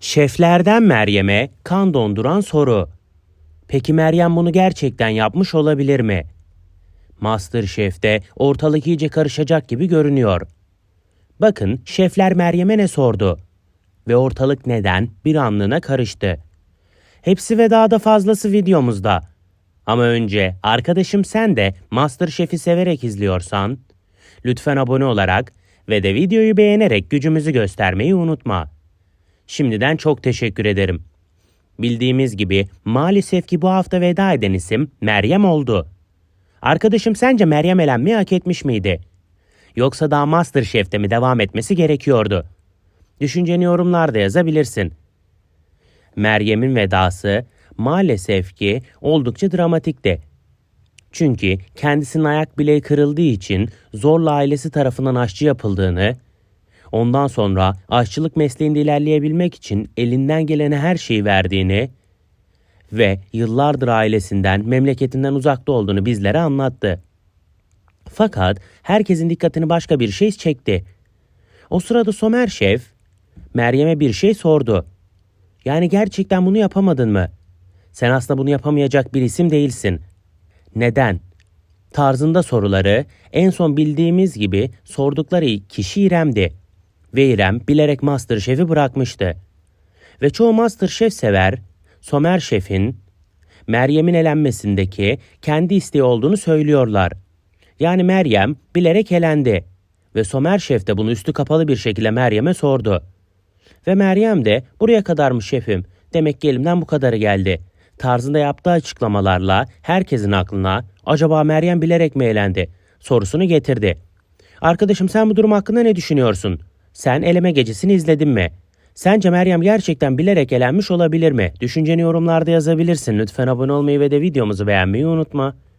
Şeflerden Meryem'e kan donduran soru. Peki Meryem bunu gerçekten yapmış olabilir mi? Masterchef'te ortalık iyice karışacak gibi görünüyor. Bakın şefler Meryem'e ne sordu? Ve ortalık neden bir anlığına karıştı? Hepsi ve daha da fazlası videomuzda. Ama önce arkadaşım sen de Masterchef'i severek izliyorsan lütfen abone olarak ve de videoyu beğenerek gücümüzü göstermeyi unutma. Şimdiden çok teşekkür ederim. Bildiğimiz gibi maalesef ki bu hafta veda eden isim Meryem oldu. Arkadaşım sence Meryem elenmeyi hak etmiş miydi? Yoksa daha Masterchef'te mi devam etmesi gerekiyordu? Düşünceni yorumlarda yazabilirsin. Meryem'in vedası maalesef ki oldukça dramatikti. Çünkü kendisinin ayak bileği kırıldığı için zorla ailesi tarafından aşçı yapıldığını, ondan sonra aşçılık mesleğinde ilerleyebilmek için elinden gelene her şeyi verdiğini ve yıllardır ailesinden, memleketinden uzakta olduğunu bizlere anlattı. Fakat herkesin dikkatini başka bir şey çekti. O sırada Somer Şef, Meryem'e bir şey sordu. Yani gerçekten bunu yapamadın mı? Sen aslında bunu yapamayacak bir isim değilsin. Neden? Tarzında soruları en son bildiğimiz gibi sordukları kişi İrem'di. Ve İrem bilerek Masterchef'i bırakmıştı. Ve çoğu Masterchef sever Somer Şef'in Meryem'in elenmesindeki kendi isteği olduğunu söylüyorlar. Yani Meryem bilerek elendi. Ve Somer Şef de bunu üstü kapalı bir şekilde Meryem'e sordu. Ve Meryem de buraya kadarmış şefim. Demek ki elimden bu kadarı geldi. Tarzında yaptığı açıklamalarla herkesin aklına acaba Meryem bilerek mi eğlendi sorusunu getirdi. Arkadaşım sen bu durum hakkında ne düşünüyorsun? Sen eleme gecesini izledin mi? Sence Meryem gerçekten bilerek elenmiş olabilir mi? Düşünceni yorumlarda yazabilirsin. Lütfen abone olmayı ve de videomuzu beğenmeyi unutma.